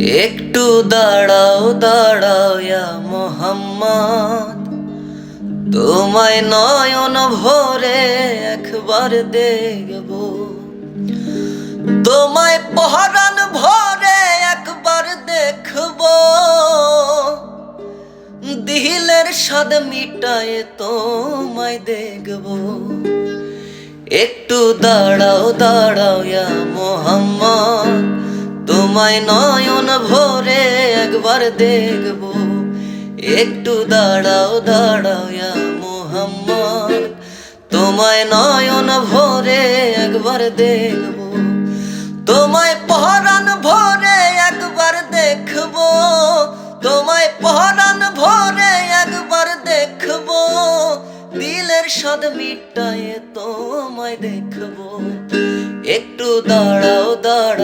একটু দাঁড়াও দাঁড়াও মোহাম্মদ। তোমায় নয়ন ভরে একবার দেখব। তোমায় পহরান ভরে একবার দেখব। দিলের স্বাদ মিটায় তোমায় দেখব। একটু দাঁড়াও দাঁড়াও ইয়া মোহাম্মদ। তোমায় নয়ন ভরে একবার দেখব। একটু দাঁড়াও দাঁড়াও ইয়া মোহাম্মদ। তোমায় নয়ন ভরে একবার দেখব। তোমায় পহরান ভরে একবার দেখব। তোমায় পহরান ভরে একবার দেখব। দিলের স্বাদ মিটায়ে তোমায় দেখব। একটু দাঁড়াও দাঁড়াও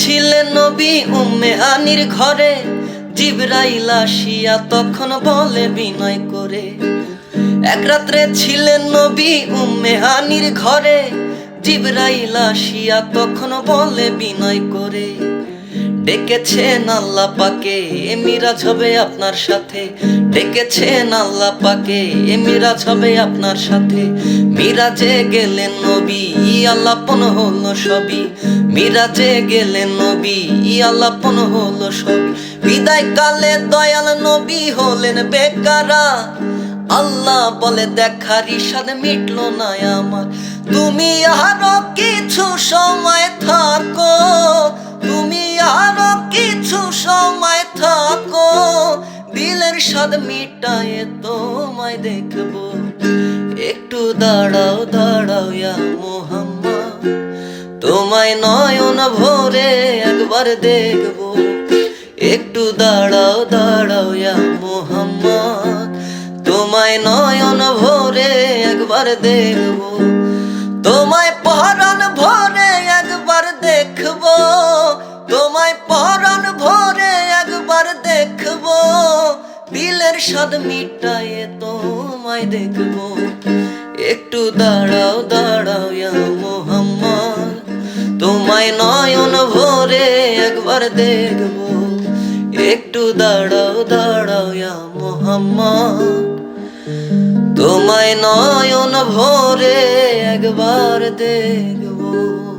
ছিলেন নবী উম্মে আনির ঘরে। জিবরাইল আসিয়া তখন বলে বিনয় করে, এক রাত্রে ছিলেন নবী উম্মে আনির ঘরে। জিবরাইল আসিয়া তখন বলে বিনয় করে ডেকেছেন আল্লাহ পাকে এ মিরাজ হবে আপনার সাথে। ডেকেছেন আল্লাহ পাকে এ মিরাজ হবে আপনার সাথে। মিরাজে গেলেন নবী আল্লাপন হলো সবই। মিরাজে গেলেন নবী আল্লাপন হলো সবই। বিদায় কালে দয়াল নবী হলেন বেকারা। আল্লাহ বলে, দেখার ইশাদ মিটলো না আমার। তুমি আরও কিছু সময় স্বাদ মিটায়ে তোমায় দেখব। একটু দাঁড়াও দাঁড়াও ইয়া মোহাম্মদ। তোমায় নয়ন ভরে একবার দেখব। একটু দাঁড়াও দাঁড়াও ইয়া মোহাম্মদ। তোমায় নয়ন ভরে একবার দেখব। তোমায় পহরান ভরে একবার দেখব। দিলের স্বাদ মিটায়ে তোমায় দেখব। একটু দাঁড়াও দাঁড়াও মোহাম্মদ। তোমায় নয়ন ভরে একবার দেখব। একটু দাঁড়াও দাঁড়াও মোহাম্মদ। তোমায় নয়ন ভরে একবার দেখব।